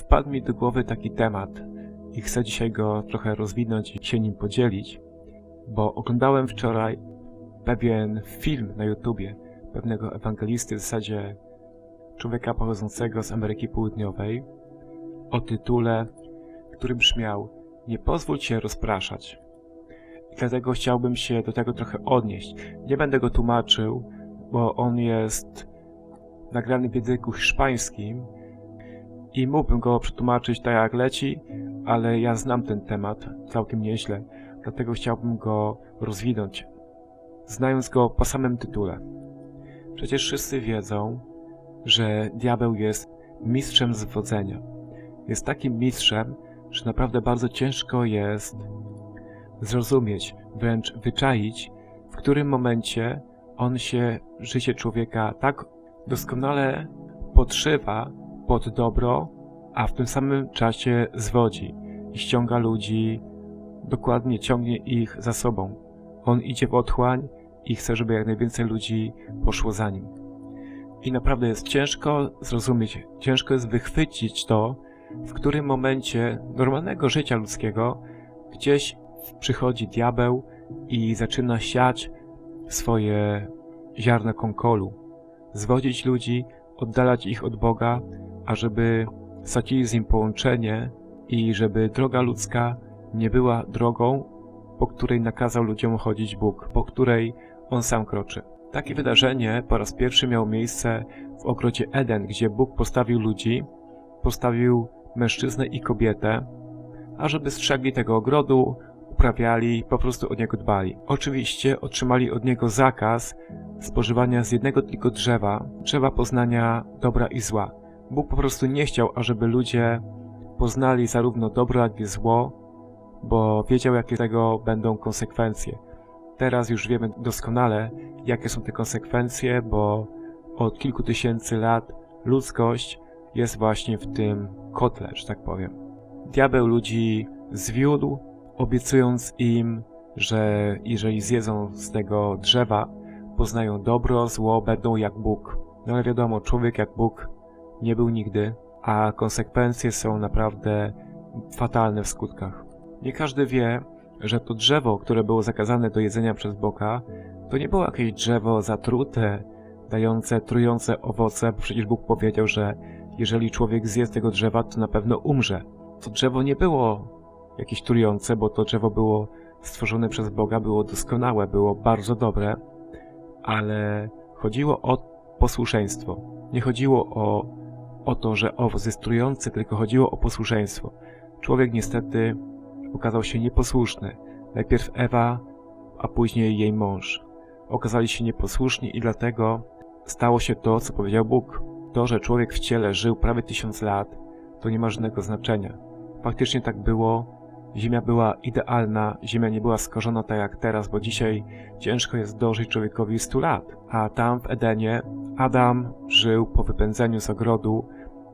wpadł mi do głowy taki temat i chcę dzisiaj go trochę rozwinąć i się nim podzielić, bo oglądałem wczoraj pewien film na YouTubie pewnego ewangelisty, w zasadzie człowieka pochodzącego z Ameryki Południowej, o tytule, który brzmiał Nie pozwól się rozpraszać. I dlatego chciałbym się do tego trochę odnieść. Nie będę go tłumaczył, bo on jest nagrany w języku hiszpańskim i mógłbym go przetłumaczyć tak jak leci, ale ja znam ten temat całkiem nieźle, dlatego chciałbym go rozwinąć, znając go po samym tytule. Przecież wszyscy wiedzą, że diabeł jest mistrzem zwodzenia. Jest takim mistrzem, że naprawdę bardzo ciężko jest zrozumieć, wręcz wyczaić, w którym momencie on się życie człowieka tak doskonale podszywa pod dobro, a w tym samym czasie zwodzi i ściąga ludzi, dokładnie ciągnie ich za sobą. On idzie w otchłań i chce, żeby jak najwięcej ludzi poszło za nim. I naprawdę jest ciężko zrozumieć, ciężko jest wychwycić to, w którym momencie normalnego życia ludzkiego gdzieś przychodzi diabeł i zaczyna siać swoje ziarna konkolu, zwodzić ludzi, oddalać ich od Boga, ażeby stracili z nim połączenie i żeby droga ludzka nie była drogą, po której nakazał ludziom chodzić Bóg, po której on sam kroczy. Takie wydarzenie po raz pierwszy miało miejsce w ogrodzie Eden, gdzie Bóg postawił ludzi, postawił mężczyznę i kobietę, ażeby strzegli tego ogrodu, uprawiali, po prostu o niego dbali. Oczywiście otrzymali od niego zakaz spożywania z jednego tylko drzewa, drzewa poznania dobra i zła. Bóg po prostu nie chciał, ażeby ludzie poznali zarówno dobro, jak i zło, bo wiedział, jakie tego będą konsekwencje. Teraz już wiemy doskonale, jakie są te konsekwencje, bo od kilku tysięcy lat ludzkość jest właśnie w tym kotle, że tak powiem. Diabeł ludzi zwiódł, obiecując im, że jeżeli zjedzą z tego drzewa, poznają dobro, zło, będą jak Bóg. No ale wiadomo, człowiek jak Bóg nie był nigdy, a konsekwencje są naprawdę fatalne w skutkach. Nie każdy wie, że to drzewo, które było zakazane do jedzenia przez Boga, to nie było jakieś drzewo zatrute, dające trujące owoce, bo przecież Bóg powiedział, że jeżeli człowiek zje z tego drzewa, to na pewno umrze. To drzewo nie było jakieś trujące, bo to drzewo było stworzone przez Boga, było doskonałe, było bardzo dobre, ale chodziło o posłuszeństwo. Nie chodziło o, o to, że owoc jest trujący, tylko chodziło o posłuszeństwo. Człowiek niestety okazał się nieposłuszny. Najpierw Ewa, a później jej mąż. Okazali się nieposłuszni i dlatego stało się to, co powiedział Bóg. To, że człowiek w ciele żył prawie tysiąc lat, to nie ma żadnego znaczenia. Faktycznie tak było. Ziemia była idealna, ziemia nie była skażona tak jak teraz, bo dzisiaj ciężko jest dożyć człowiekowi 100 lat. A tam w Edenie Adam żył po wypędzeniu z ogrodu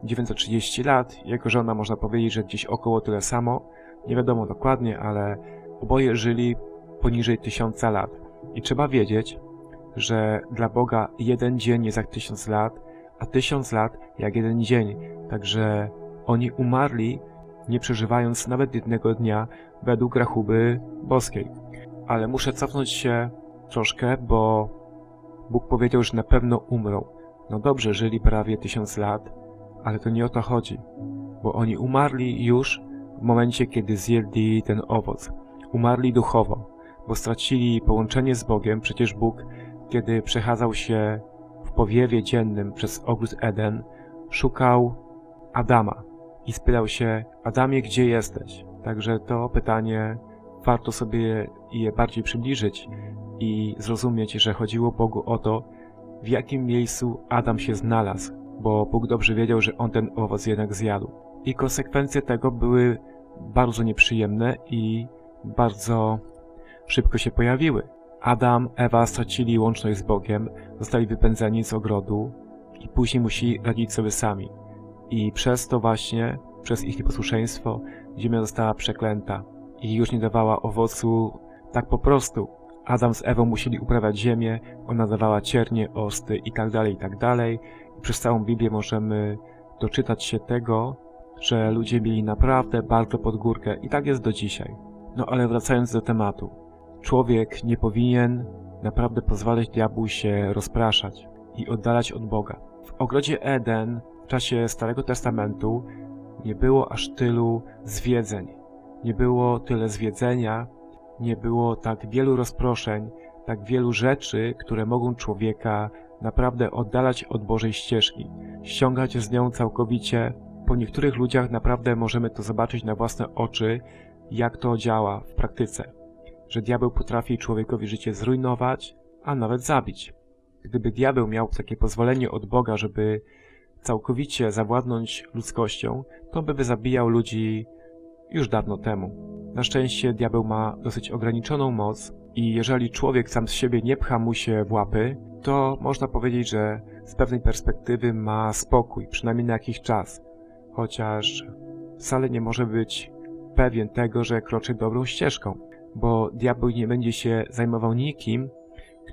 930 lat. Jego żona można powiedzieć, że gdzieś około tyle samo. Nie wiadomo dokładnie, ale oboje żyli poniżej tysiąca lat. I trzeba wiedzieć, że dla Boga jeden dzień jest jak tysiąc lat, a tysiąc lat jak jeden dzień. Także oni umarli, nie przeżywając nawet jednego dnia według rachuby boskiej. Ale muszę cofnąć się troszkę, bo Bóg powiedział, że na pewno umrą. No dobrze, żyli prawie tysiąc lat, ale to nie o to chodzi, bo oni umarli już w momencie, kiedy zjedli ten owoc. Umarli duchowo, bo stracili połączenie z Bogiem. Przecież Bóg, kiedy przechadzał się w powiewie dziennym przez ogród Eden, szukał Adama i spytał się: Adamie, gdzie jesteś? Także to pytanie warto sobie je bardziej przybliżyć i zrozumieć, że chodziło Bogu o to, w jakim miejscu Adam się znalazł, bo Bóg dobrze wiedział, że on ten owoc jednak zjadł. I konsekwencje tego były bardzo nieprzyjemne i bardzo szybko się pojawiły. Adam, Ewa stracili łączność z Bogiem, zostali wypędzeni z ogrodu i później musieli radzić sobie sami. I przez to właśnie, przez ich nieposłuszeństwo, ziemia została przeklęta i już nie dawała owocu tak po prostu. Adam z Ewą musieli uprawiać ziemię, ona dawała ciernie, osty i tak dalej, i tak. I przez całą Biblię możemy doczytać się tego, że ludzie mieli naprawdę bardzo pod górkę i tak jest do dzisiaj. No ale wracając do tematu. Człowiek nie powinien naprawdę pozwalać diabłu się rozpraszać i oddalać od Boga. W ogrodzie Eden w czasie Starego Testamentu nie było aż tylu zwiedzeń, nie było tyle zwiedzenia, nie było tak wielu rozproszeń, tak wielu rzeczy, które mogą człowieka naprawdę oddalać od Bożej ścieżki, ściągać z nią całkowicie. Po niektórych ludziach naprawdę możemy to zobaczyć na własne oczy, jak to działa w praktyce. Że diabeł potrafi człowiekowi życie zrujnować, a nawet zabić. Gdyby diabeł miał takie pozwolenie od Boga, żeby całkowicie zawładnąć ludzkością, to by zabijał ludzi już dawno temu. Na szczęście diabeł ma dosyć ograniczoną moc i jeżeli człowiek sam z siebie nie pcha mu się w łapy, to można powiedzieć, że z pewnej perspektywy ma spokój, przynajmniej na jakiś czas. Chociaż wcale nie może być pewien tego, że kroczy dobrą ścieżką, bo diabeł nie będzie się zajmował nikim,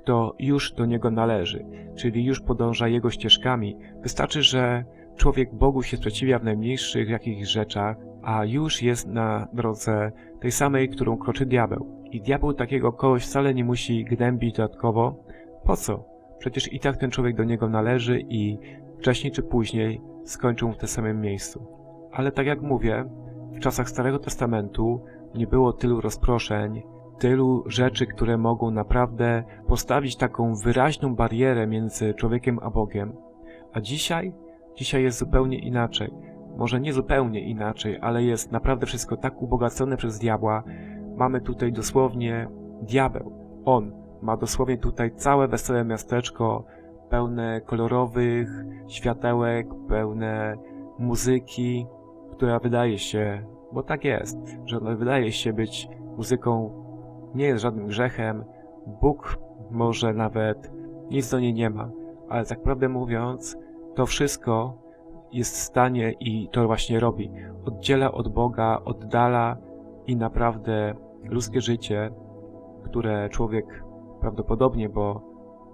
kto już do niego należy, czyli już podąża jego ścieżkami. Wystarczy, że człowiek Bogu się sprzeciwia w najmniejszych jakichś rzeczach, a już jest na drodze tej samej, którą kroczy diabeł. I diabeł takiego kogoś wcale nie musi gnębić dodatkowo. Po co? Przecież i tak ten człowiek do niego należy i wcześniej czy później skończą w tym samym miejscu. Ale tak jak mówię, w czasach Starego Testamentu nie było tylu rozproszeń, tylu rzeczy, które mogą naprawdę postawić taką wyraźną barierę między człowiekiem a Bogiem. A dzisiaj? Dzisiaj jest zupełnie inaczej. Może nie zupełnie inaczej, ale jest naprawdę wszystko tak ubogacone przez diabła. Mamy tutaj dosłownie diabeł. On ma dosłownie tutaj całe wesołe miasteczko, pełne kolorowych światełek, pełne muzyki, która wydaje się, bo tak jest, że wydaje się być muzyką nie jest żadnym grzechem. Bóg może nawet nic do niej nie ma, ale tak prawdę mówiąc, to wszystko jest w stanie i to właśnie robi. Oddziela od Boga, oddala i naprawdę ludzkie życie, które człowiek prawdopodobnie, bo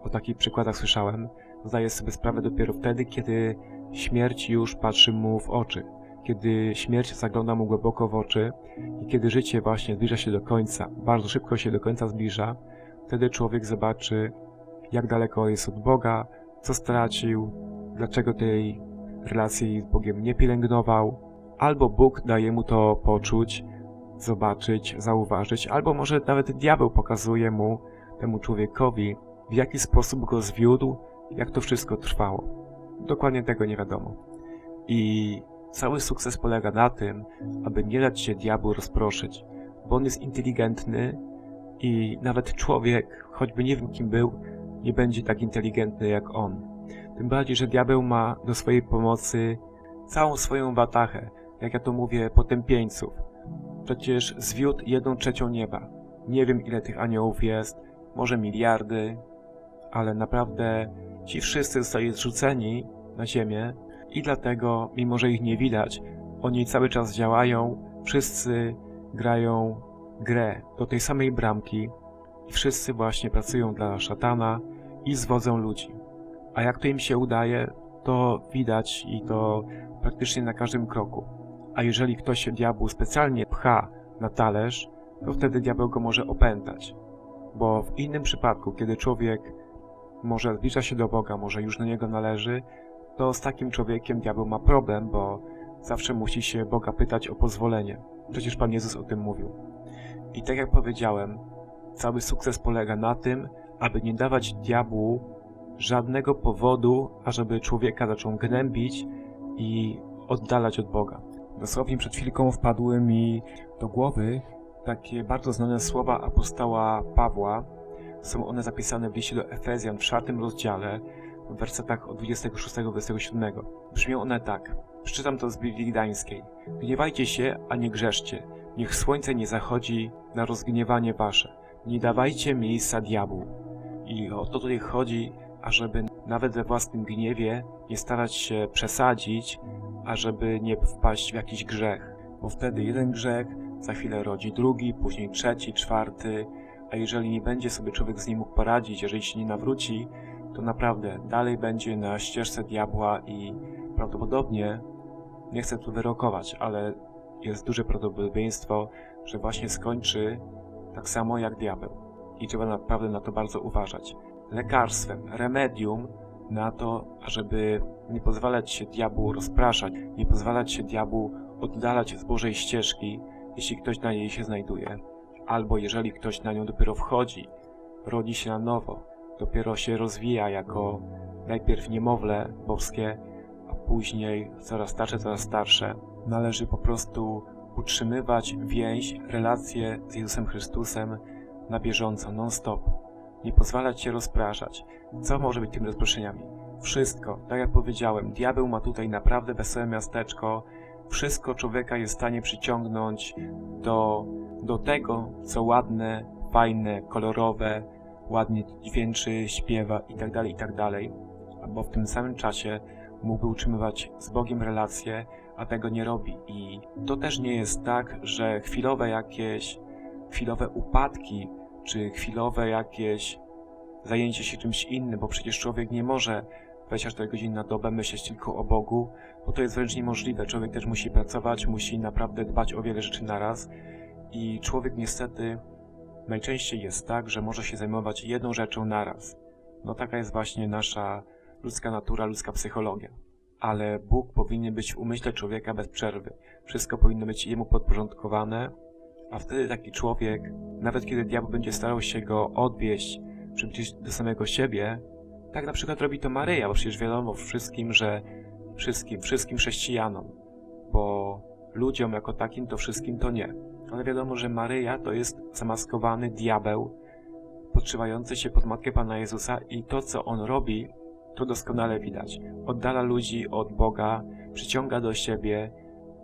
o takich przykładach słyszałem, zdaje sobie sprawę dopiero wtedy, kiedy śmierć już patrzy mu w oczy, kiedy śmierć zagląda mu głęboko w oczy i kiedy życie właśnie zbliża się do końca, bardzo szybko się do końca zbliża, wtedy człowiek zobaczy, jak daleko jest od Boga, co stracił, dlaczego tej relacji z Bogiem nie pielęgnował, albo Bóg daje mu to poczuć, zobaczyć, zauważyć, albo może nawet diabeł pokazuje mu, temu człowiekowi, w jaki sposób go zwiódł, jak to wszystko trwało. Dokładnie tego nie wiadomo. I cały sukces polega na tym, aby nie dać się diabłu rozproszyć, bo on jest inteligentny i nawet człowiek, choćby nie wiem kim był, nie będzie tak inteligentny jak on. Tym bardziej, że diabeł ma do swojej pomocy całą swoją watachę, jak ja to mówię, potępieńców. Przecież zwiódł jedną trzecią nieba. Nie wiem ile tych aniołów jest, może miliardy, ale naprawdę ci wszyscy zostali zrzuceni na ziemię i dlatego, mimo że ich nie widać, oni cały czas działają, wszyscy grają grę do tej samej bramki i wszyscy właśnie pracują dla szatana i zwodzą ludzi. A jak to im się udaje, to widać i to praktycznie na każdym kroku. A jeżeli ktoś się diabłu specjalnie pcha na talerz, to wtedy diabeł go może opętać. Bo w innym przypadku, kiedy człowiek może zbliża się do Boga, może już do Niego należy, to z takim człowiekiem diabeł ma problem, bo zawsze musi się Boga pytać o pozwolenie. Przecież Pan Jezus o tym mówił. I tak jak powiedziałem, cały sukces polega na tym, aby nie dawać diabłu żadnego powodu, ażeby człowieka zaczął gnębić i oddalać od Boga. Dosłownie przed chwilką wpadły mi do głowy takie bardzo znane słowa apostoła Pawła. Są one zapisane w liście do Efezjan w czwartym rozdziale, w wersetach od 26 do 27. Brzmią one tak. Przeczytam to z Biblii Gdańskiej. Gniewajcie się, a nie grzeszcie. Niech słońce nie zachodzi na rozgniewanie wasze. Nie dawajcie miejsca diabłu. I o to tutaj chodzi, ażeby nawet we własnym gniewie nie starać się przesadzić, ażeby nie wpaść w jakiś grzech. Bo wtedy jeden grzech za chwilę rodzi drugi, później trzeci, czwarty, a jeżeli nie będzie sobie człowiek z nim mógł poradzić, jeżeli się nie nawróci, to naprawdę dalej będzie na ścieżce diabła i prawdopodobnie Nie chcę tu wyrokować, ale jest duże prawdopodobieństwo, że właśnie skończy tak samo jak diabeł. I trzeba naprawdę na to bardzo uważać. Lekarstwem, remedium na to, żeby nie pozwalać się diabłu rozpraszać, nie pozwalać się diabłu oddalać z Bożej ścieżki, jeśli ktoś na niej się znajduje, albo jeżeli ktoś na nią dopiero wchodzi, rodzi się na nowo, dopiero się rozwija jako najpierw niemowlę boskie, a później coraz starsze, coraz starsze. Należy po prostu utrzymywać więź, relacje z Jezusem Chrystusem na bieżąco, non-stop. Nie pozwalać się rozpraszać. Co może być tymi rozproszeniami? Wszystko. Tak jak powiedziałem, diabeł ma tutaj naprawdę wesołe miasteczko. Wszystko człowieka jest w stanie przyciągnąć do, do tego, co ładne, fajne, kolorowe, ładnie dźwięczy, śpiewa itd., itd. Albo w tym samym czasie mógłby utrzymywać z Bogiem relacje, a tego nie robi. I to też nie jest tak, że chwilowe jakieś, chwilowe upadki, czy chwilowe jakieś zajęcie się czymś innym, bo przecież człowiek nie może 24 godziny na dobę myśleć tylko o Bogu, bo to jest wręcz niemożliwe. Człowiek też musi pracować, musi naprawdę dbać o wiele rzeczy naraz i człowiek niestety najczęściej jest tak, że może się zajmować jedną rzeczą naraz. No taka jest właśnie nasza ludzka natura, ludzka psychologia. Ale Bóg powinien być w umyśle człowieka bez przerwy. Wszystko powinno być jemu podporządkowane, a wtedy taki człowiek, nawet kiedy diabeł będzie starał się go odwieść, przybliżyć do samego siebie, tak na przykład robi to Maryja, bo przecież wiadomo wszystkim, że wszystkim, wszystkim chrześcijanom, bo ludziom jako takim to wszystkim to nie. Ale wiadomo, że Maryja to jest zamaskowany diabeł, podszywający się pod matkę Pana Jezusa i to, co on robi, to doskonale widać. Oddala ludzi od Boga, przyciąga do siebie,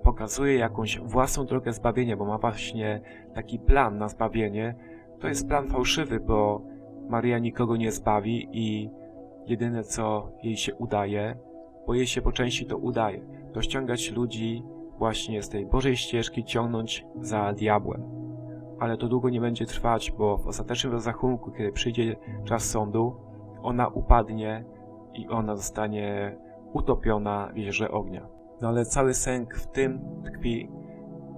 pokazuje jakąś własną drogę zbawienia, bo ma właśnie taki plan na zbawienie. To jest plan fałszywy, bo Maryja nikogo nie zbawi i jedyne co jej się udaje, bo jej się po części to udaje, to ściągać ludzi właśnie z tej Bożej ścieżki, ciągnąć za diabłem. Ale to długo nie będzie trwać, bo w ostatecznym rozrachunku, kiedy przyjdzie czas sądu, ona upadnie i ona zostanie utopiona w jeziorze ognia. No ale cały sęk w tym tkwi,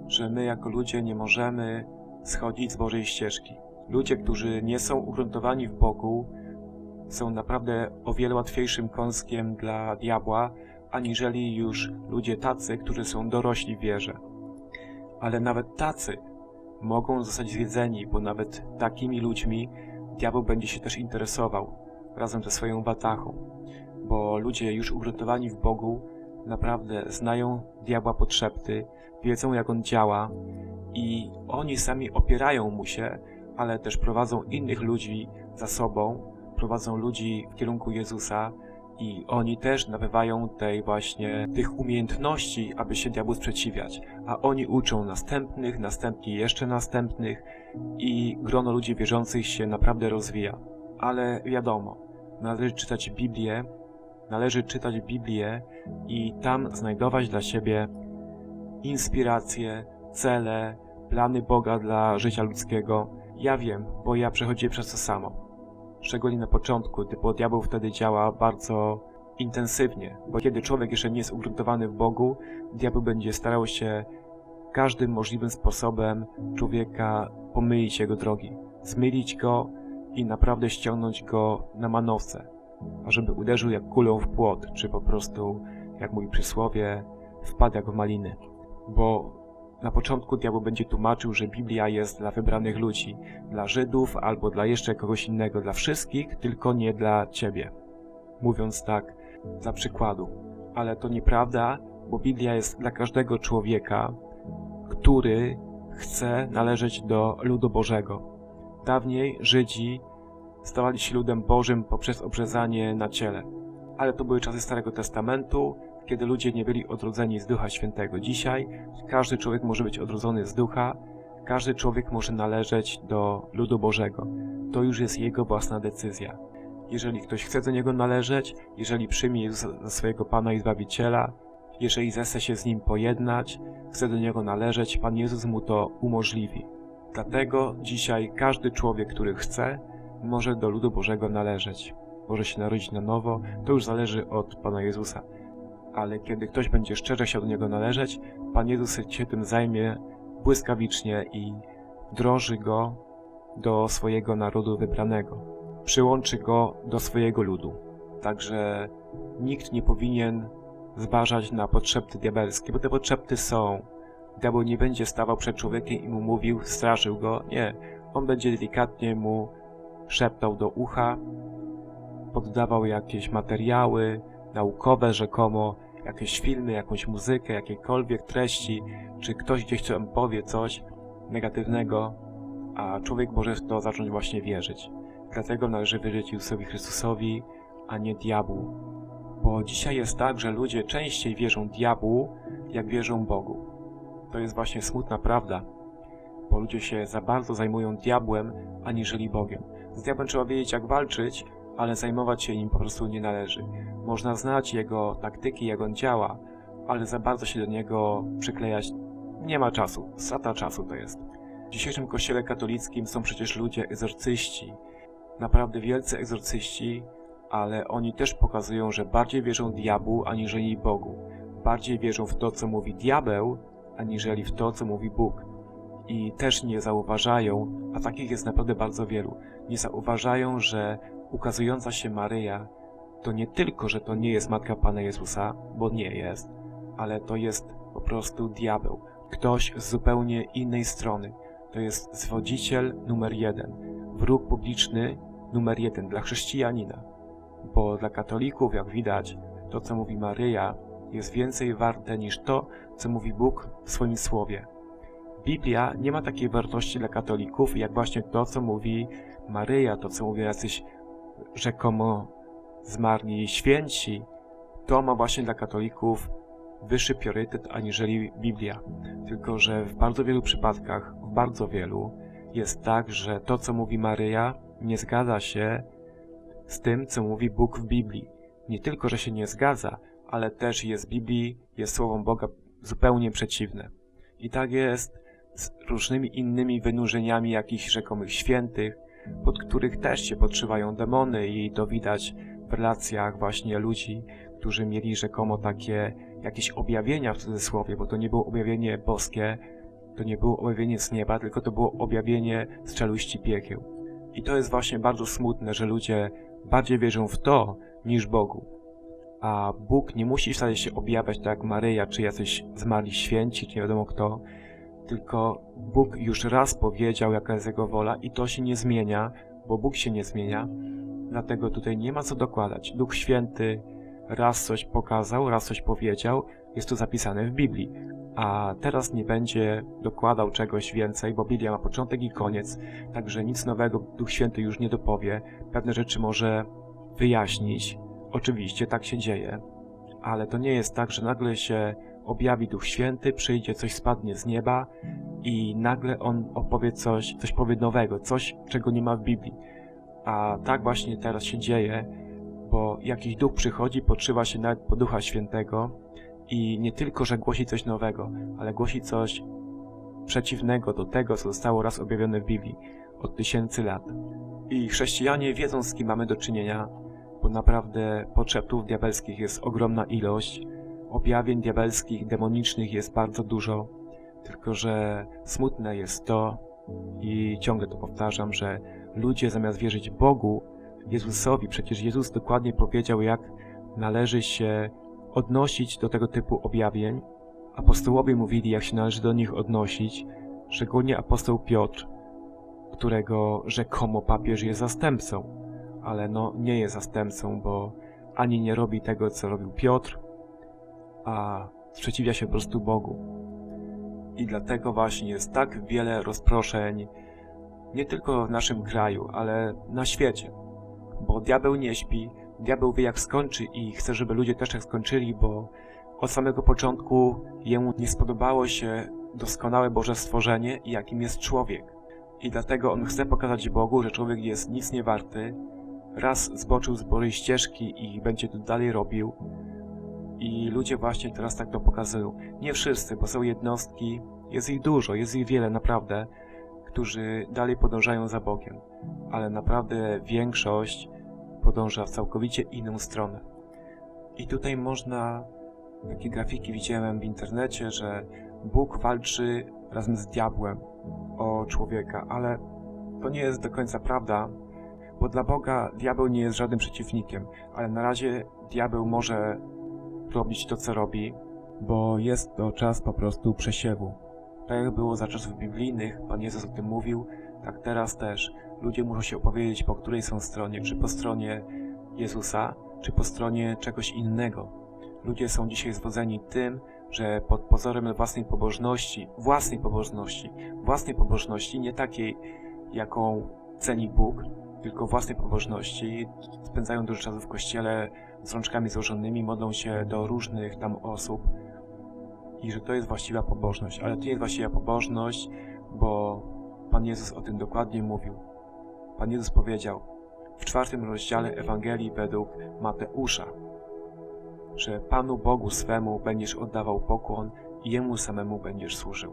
że my jako ludzie nie możemy schodzić z Bożej ścieżki. Ludzie, którzy nie są ugruntowani w Bogu, są naprawdę o wiele łatwiejszym kąskiem dla diabła, aniżeli już ludzie tacy, którzy są dorośli w wierze. Ale nawet tacy mogą zostać zwiedzeni, bo nawet takimi ludźmi diabeł będzie się też interesował, razem ze swoją batachą. Bo ludzie już ugruntowani w Bogu naprawdę znają diabła podszepty, wiedzą jak on działa i oni sami opierają mu się, ale też prowadzą innych ludzi za sobą, prowadzą ludzi w kierunku Jezusa i oni też nabywają tej właśnie tych umiejętności, aby się diabłu sprzeciwiać, a oni uczą następnych, następnie jeszcze następnych i grono ludzi wierzących się naprawdę rozwija. Ale wiadomo, należy czytać Biblię, należy czytać Biblię i tam znajdować dla siebie inspiracje, cele, plany Boga dla życia ludzkiego. Ja wiem, bo ja przechodziłem przez to samo. Szczególnie na początku, gdy diabeł wtedy działa bardzo intensywnie, bo kiedy człowiek jeszcze nie jest ugruntowany w Bogu, diabeł będzie starał się każdym możliwym sposobem człowieka pomylić jego drogi, zmylić go i naprawdę ściągnąć go na manowce, ażeby uderzył jak kulą w płot, czy po prostu, jak mówi przysłowie, wpadł jak w maliny. Bo na początku diabeł będzie tłumaczył, że Biblia jest dla wybranych ludzi, dla Żydów albo dla jeszcze kogoś innego, dla wszystkich, tylko nie dla ciebie. Mówiąc tak, dla przykładu. Ale to nieprawda, bo Biblia jest dla każdego człowieka, który chce należeć do ludu Bożego. Dawniej Żydzi stawali się ludem Bożym poprzez obrzezanie na ciele. Ale to były czasy Starego Testamentu, kiedy ludzie nie byli odrodzeni z Ducha Świętego. Dzisiaj każdy człowiek może być odrodzony z Ducha, każdy człowiek może należeć do ludu Bożego. To już jest jego własna decyzja. Jeżeli ktoś chce do niego należeć, jeżeli przyjmie za swojego Pana i Zbawiciela, jeżeli zechce się z Nim pojednać, chce do Niego należeć, Pan Jezus mu to umożliwi. Dlatego dzisiaj każdy człowiek, który chce, może do ludu Bożego należeć. Może się narodzić na nowo, to już zależy od Pana Jezusa ale kiedy ktoś będzie szczerze chciał do niego należeć, Pan Jezus się tym zajmie błyskawicznie i wdroży go do swojego narodu wybranego. Przyłączy go do swojego ludu. Także nikt nie powinien zważać na potrzeby diabelskie, bo te potrzeby są. Diabeł nie będzie stawał przed człowiekiem i mu mówił, straszył go. Nie. On będzie delikatnie mu szeptał do ucha, poddawał jakieś materiały naukowe rzekomo, jakieś filmy, jakąś muzykę, jakiekolwiek treści, czy ktoś gdzieś tam powie coś negatywnego, a człowiek może w to zacząć właśnie wierzyć. Dlatego należy wierzyć Jezusowi Chrystusowi, a nie diabłu. Bo dzisiaj jest tak, że ludzie częściej wierzą diabłu, jak wierzą Bogu. To jest właśnie smutna prawda, bo ludzie się za bardzo zajmują diabłem, aniżeli Bogiem. Z diabłem trzeba wiedzieć, jak walczyć, ale zajmować się nim po prostu nie należy. Można znać jego taktyki, jak on działa, ale za bardzo się do niego przyklejać nie ma czasu. Strata czasu to jest. W dzisiejszym kościele katolickim są przecież ludzie egzorcyści, naprawdę wielcy egzorcyści, ale oni też pokazują, że bardziej wierzą diabłu aniżeli Bogu. Bardziej wierzą w to, co mówi diabeł, aniżeli w to, co mówi Bóg. I też nie zauważają, a takich jest naprawdę bardzo wielu, nie zauważają, że ukazująca się Maryja to nie tylko, że to nie jest matka Pana Jezusa, bo nie jest, ale to jest po prostu diabeł. Ktoś z zupełnie innej strony. To jest zwodziciel numer jeden, wróg publiczny numer jeden dla chrześcijanina. Bo dla katolików, jak widać, to co mówi Maryja jest więcej warte niż to, co mówi Bóg w swoim słowie. Biblia nie ma takiej wartości dla katolików, jak właśnie to, co mówi Maryja, to, co mówią jacyś rzekomo zmarli święci. To ma właśnie dla katolików wyższy priorytet aniżeli Biblia. Tylko, że w bardzo wielu przypadkach, w bardzo wielu, jest tak, że to, co mówi Maryja, nie zgadza się z tym, co mówi Bóg w Biblii. Nie tylko, że się nie zgadza, ale też jest w Biblii, jest słowom Boga zupełnie przeciwne. I tak jest z różnymi innymi wynurzeniami jakichś rzekomych świętych, pod których też się podszywają demony i to widać w relacjach właśnie ludzi, którzy mieli rzekomo takie jakieś objawienia w cudzysłowie, bo to nie było objawienie boskie, to nie było objawienie z nieba, tylko to było objawienie z czeluści piekieł. I to jest właśnie bardzo smutne, że ludzie bardziej wierzą w to niż Bogu. A Bóg nie musi wcale się objawiać tak jak Maryja, czy jacyś zmarli święci, czy nie wiadomo kto, tylko Bóg już raz powiedział, jaka jest Jego wola i to się nie zmienia, bo Bóg się nie zmienia, dlatego tutaj nie ma co dokładać. Duch Święty raz coś pokazał, raz coś powiedział, jest to zapisane w Biblii, a teraz nie będzie dokładał czegoś więcej, bo Biblia ma początek i koniec, także nic nowego Duch Święty już nie dopowie, pewne rzeczy może wyjaśnić. Oczywiście tak się dzieje, ale to nie jest tak, że nagle się objawi Duch Święty, przyjdzie, coś spadnie z nieba i nagle on opowie coś, coś powie nowego, coś, czego nie ma w Biblii. A tak właśnie teraz się dzieje, bo jakiś duch przychodzi, podszywa się nawet po Ducha Świętego i nie tylko, że głosi coś nowego, ale głosi coś przeciwnego do tego, co zostało raz objawione w Biblii od tysięcy lat. I chrześcijanie wiedzą, z kim mamy do czynienia, bo naprawdę potrzebów diabelskich jest ogromna ilość, objawień diabelskich, demonicznych jest bardzo dużo, tylko że smutne jest to, i ciągle to powtarzam, że ludzie zamiast wierzyć Bogu, Jezusowi, przecież Jezus dokładnie powiedział, jak należy się odnosić do tego typu objawień. Apostołowie mówili, jak się należy do nich odnosić, szczególnie apostoł Piotr, którego rzekomo papież jest zastępcą, ale no nie jest zastępcą, bo ani nie robi tego, co robił Piotr, a sprzeciwia się po prostu Bogu. I dlatego właśnie jest tak wiele rozproszeń, nie tylko w naszym kraju, ale na świecie. Bo diabeł nie śpi, diabeł wie jak skończy i chce, żeby ludzie też tak skończyli, bo od samego początku jemu nie spodobało się doskonałe Boże stworzenie jakim jest człowiek. I dlatego on chce pokazać Bogu, że człowiek jest nic nie warty, raz zboczył z Bożej ścieżki i będzie to dalej robił, i ludzie właśnie teraz tak to pokazują. Nie wszyscy, bo są jednostki, jest ich dużo, jest ich wiele naprawdę, którzy dalej podążają za Bogiem. Ale naprawdę większość podąża w całkowicie inną stronę. I tutaj można Takie grafiki widziałem w internecie, że Bóg walczy razem z diabłem o człowieka, ale to nie jest do końca prawda, bo dla Boga diabeł nie jest żadnym przeciwnikiem, ale na razie diabeł może robić to, co robi, bo jest to czas po prostu przesiewu. Tak jak było za czasów biblijnych, Pan Jezus o tym mówił, tak teraz też ludzie muszą się opowiedzieć, po której są stronie, czy po stronie Jezusa, czy po stronie czegoś innego. Ludzie są dzisiaj zwodzeni tym, że pod pozorem własnej pobożności, własnej pobożności, własnej pobożności, nie takiej, jaką ceni Bóg, tylko własnej pobożności, spędzają dużo czasu w kościele z rączkami złożonymi, modlą się do różnych tam osób i że to jest właściwa pobożność. Ale to nie jest właściwa pobożność, bo Pan Jezus o tym dokładnie mówił. Pan Jezus powiedział w czwartym rozdziale Ewangelii według Mateusza, że Panu Bogu swemu będziesz oddawał pokłon i Jemu samemu będziesz służył.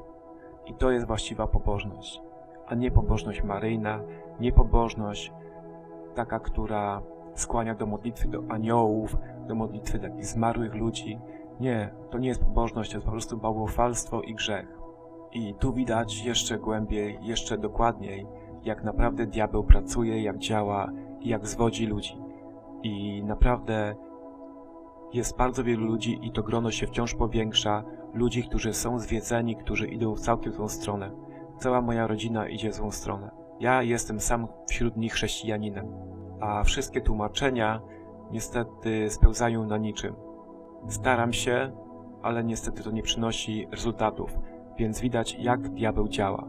I to jest właściwa pobożność, a nie pobożność maryjna, nie pobożność taka, która skłania do modlitwy do aniołów, do modlitwy takich zmarłych ludzi. Nie, to nie jest pobożność, to jest po prostu bałwochwalstwo i grzech. I tu widać jeszcze głębiej, jeszcze dokładniej, jak naprawdę diabeł pracuje, jak działa i jak zwodzi ludzi. I naprawdę jest bardzo wielu ludzi i to grono się wciąż powiększa, ludzi, którzy są zwiedzeni, którzy idą w całkiem złą stronę. Cała moja rodzina idzie w złą stronę. Ja jestem sam wśród nich chrześcijaninem, a wszystkie tłumaczenia niestety spełzają na niczym. Staram się, ale niestety to nie przynosi rezultatów, więc widać jak diabeł działa.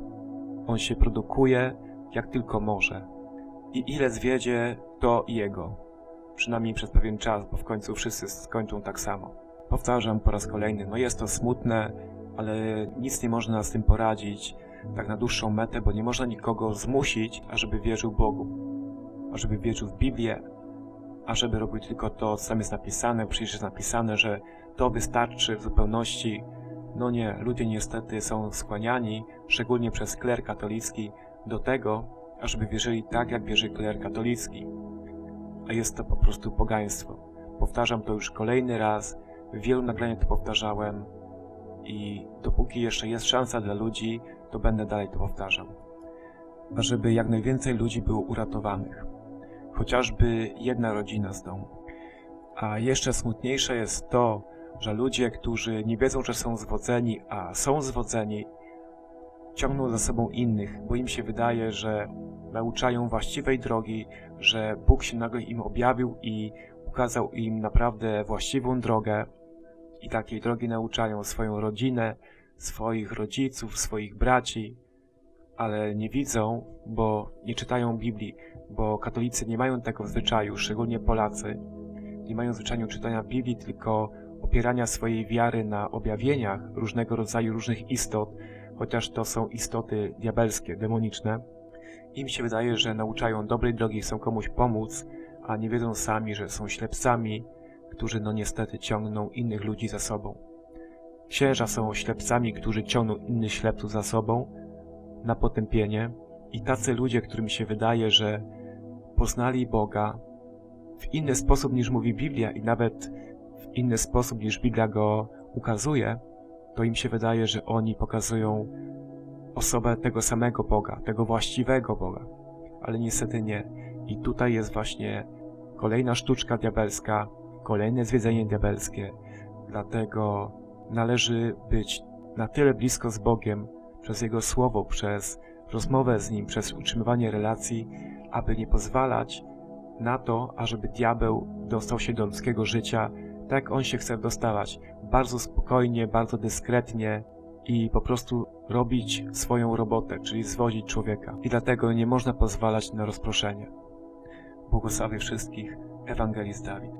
On się produkuje jak tylko może. I ile zwiedzie, to jego. Przynajmniej przez pewien czas, bo w końcu wszyscy skończą tak samo. Powtarzam po raz kolejny, no jest to smutne, ale nic nie można z tym poradzić, tak na dłuższą metę, bo nie można nikogo zmusić, ażeby wierzył Bogu, ażeby wierzył w Biblię, ażeby robił tylko to, co tam jest napisane, przecież jest napisane, że to wystarczy w zupełności. No nie, ludzie niestety są skłaniani, szczególnie przez kler katolicki, do tego, ażeby wierzyli tak, jak wierzy kler katolicki. A jest to po prostu pogaństwo. Powtarzam to już kolejny raz, w wielu nagraniach to powtarzałem i dopóki jeszcze jest szansa dla ludzi, to będę dalej to powtarzał. Ażeby jak najwięcej ludzi było uratowanych. Chociażby jedna rodzina z domu. A jeszcze smutniejsze jest to, że ludzie, którzy nie wiedzą, że są zwodzeni, a są zwodzeni, ciągną za sobą innych, bo im się wydaje, że nauczają właściwej drogi, że Bóg się nagle im objawił i ukazał im naprawdę właściwą drogę i takiej drogi nauczają swoją rodzinę, swoich rodziców, swoich braci, ale nie widzą, bo nie czytają Biblii, bo katolicy nie mają tego zwyczaju, szczególnie Polacy. Nie mają zwyczaju czytania Biblii, tylko opierania swojej wiary na objawieniach różnego rodzaju różnych istot, chociaż to są istoty diabelskie, demoniczne. Im się wydaje, że nauczają dobrej drogi, chcą komuś pomóc, a nie wiedzą sami, że są ślepcami, którzy no niestety ciągną innych ludzi za sobą. Księża są ślepcami, którzy ciągną innych ślepców za sobą na potępienie i tacy ludzie, którym się wydaje, że poznali Boga w inny sposób niż mówi Biblia i nawet w inny sposób niż Biblia go ukazuje, to im się wydaje, że oni pokazują osobę tego samego Boga, tego właściwego Boga. Ale niestety nie. I tutaj jest właśnie kolejna sztuczka diabelska, kolejne zwiedzenie diabelskie. Dlatego należy być na tyle blisko z Bogiem przez Jego Słowo, przez rozmowę z Nim, przez utrzymywanie relacji, aby nie pozwalać na to, ażeby diabeł dostał się do ludzkiego życia, tak on się chce dostawać, bardzo spokojnie, bardzo dyskretnie i po prostu robić swoją robotę, czyli zwodzić człowieka. I dlatego nie można pozwalać na rozproszenie. Błogosławię wszystkich, Ewangelist Dawid.